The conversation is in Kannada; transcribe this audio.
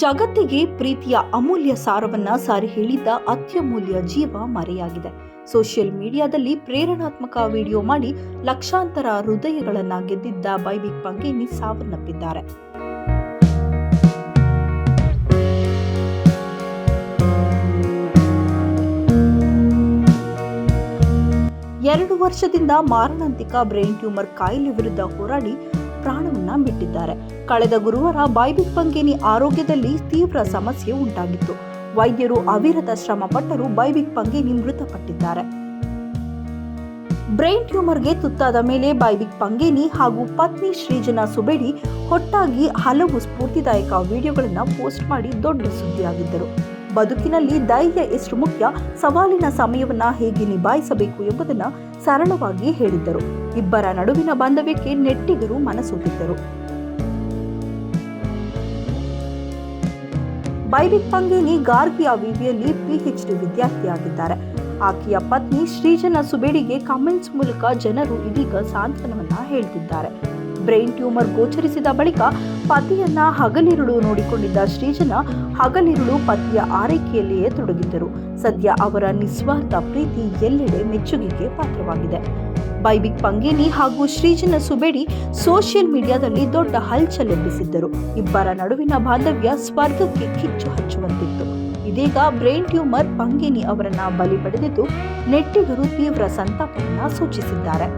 ಜಗತ್ತಿಗೆ ಪ್ರೀತಿಯ ಅಮೂಲ್ಯ ಸಾರವನ್ನ ಸಾರಿ ಹೇಳಿದ್ದ ಅತ್ಯಮೂಲ್ಯ ಜೀವ ಮರೆಯಾಗಿದೆ. ಸೋಷಿಯಲ್ ಮೀಡಿಯಾದಲ್ಲಿ ಪ್ರೇರಣಾತ್ಮಕ ವಿಡಿಯೋ ಮಾಡಿ ಲಕ್ಷಾಂತರ ಹೃದಯಗಳನ್ನ ಗೆದ್ದಿದ್ದ ಬೈಬಿಕ್ ಪಂಗೇನಿ ಸಾವನ್ನಪ್ಪಿದ್ದಾರೆ. ಎರಡು ವರ್ಷದಿಂದ ಮಾರಣಾಂತಿಕ ಬ್ರೈನ್ ಟ್ಯೂಮರ್ ಕಾಯಿಲೆ ವಿರುದ್ಧ ಹೋರಾಡಿ ಪ್ರಾಣವನ್ನ ಬಿಟ್ಟಿದ್ದಾರೆ. ಕಳೆದ ಗುರುವಾರ ಬೈಬಿಕ್ ಪಂಗೇನಿ ಆರೋಗ್ಯದಲ್ಲಿ ತೀವ್ರ ಸಮಸ್ಯೆ ಉಂಟಾಗಿತ್ತು. ವೈದ್ಯರು ಅವಿರತ ಶ್ರಮ ಪಟ್ಟರು ಬೈಬಿಕ್ ಪಂಗೇನಿ ಮೃತಪಟ್ಟಿದ್ದಾರೆ. ಬ್ರೈನ್ ಟ್ಯೂಮರ್ಗೆ ತುತ್ತಾದ ಮೇಲೆ ಬೈಬಿಕ್ ಪಂಗೇನಿ ಹಾಗೂ ಪತ್ನಿ ಶ್ರೀಜನಾ ಸುಬೇಡಿ ಒಟ್ಟಾಗಿ ಹಲವು ಸ್ಫೂರ್ತಿದಾಯಕ ವಿಡಿಯೋಗಳನ್ನು ಪೋಸ್ಟ್ ಮಾಡಿ ದೊಡ್ಡ ಸುದ್ದಿಯಾಗಿದ್ದರು. ಬದುಕಿನಲ್ಲಿ ಧೈರ್ಯ ಎಷ್ಟು ಮುಖ್ಯ, ಸವಾಲಿನ ಸಮಯವನ್ನ ಹೇಗೆ ನಿಭಾಯಿಸಬೇಕು ಎಂಬುದನ್ನು ಸರಳವಾಗಿ ಹೇಳಿದ್ದರು. ಇಬ್ಬರ ನಡುವಿನ ಬಾಂಧವ್ಯಕ್ಕೆ ನೆಟ್ಟಿಗರು ಮನಸೋತಿದ್ದರು. ಬೈಬಿಕ್ ಪಂಗೇನಿ ಗಾರ್ಗಿಯ ವಿವಿಯಲ್ಲಿ ಪಿಎಚ್ಡಿ ವಿದ್ಯಾರ್ಥಿಯಾಗಿದ್ದಾರೆ. ಆಕೆಯ ಪತ್ನಿ ಶ್ರೀಜನ ಸುಬೇಡಿಗೆ ಕಾಮೆಂಟ್ಸ್ ಮೂಲಕ ಜನರು ಇದೀಗ ಸಾಂತ್ವನವನ್ನ ಹೇಳ್ತಿದ್ದಾರೆ. ಬ್ರೈನ್ ಟ್ಯೂಮರ್ ಗೋಚರಿಸಿದ ಬಳಿಕ ಪತಿಯನ್ನ ಹಗಲಿರುಳು ನೋಡಿಕೊಂಡಿದ್ದ ಶ್ರೀಜನ ಹಗಲಿರುಳು ಪತಿಯ ಆರೈಕೆಯಲ್ಲಿಯೇ ತೊಡಗಿದ್ದರು. ಸದ್ಯ ಅವರ ನಿಸ್ವಾರ್ಥ ಪ್ರೀತಿ ಎಲ್ಲೆಡೆ ಮೆಚ್ಚುಗೆಗೆ ಪಾತ್ರವಾಗಿದೆ. ಬೈಬಿಕ್ ಪಂಗೇನಿ ಹಾಗೂ ಶ್ರೀಜನ ಸುಬೇಡಿ ಸೋಷಿಯಲ್ ಮೀಡಿಯಾದಲ್ಲಿ ದೊಡ್ಡ ಹಲ್ಚಲ್ ಎಬ್ಬಿಸಿದ್ದರು. ಇಬ್ಬರ ನಡುವಿನ ಬಾಂಧವ್ಯ ಸ್ವರ್ಗಕ್ಕೆ ಕಿಚ್ಚು ಹಚ್ಚುವಂತಿತ್ತು. ಇದೀಗ ಬ್ರೈನ್ ಟ್ಯೂಮರ್ ಪಂಗೇನಿ ಅವರನ್ನ ಬಲಿ ಪಡೆದಿದ್ದು ನೆಟ್ಟಿಗರು ತೀವ್ರ ಸಂತಾಪವನ್ನ ಸೂಚಿಸಿದ್ದಾರೆ.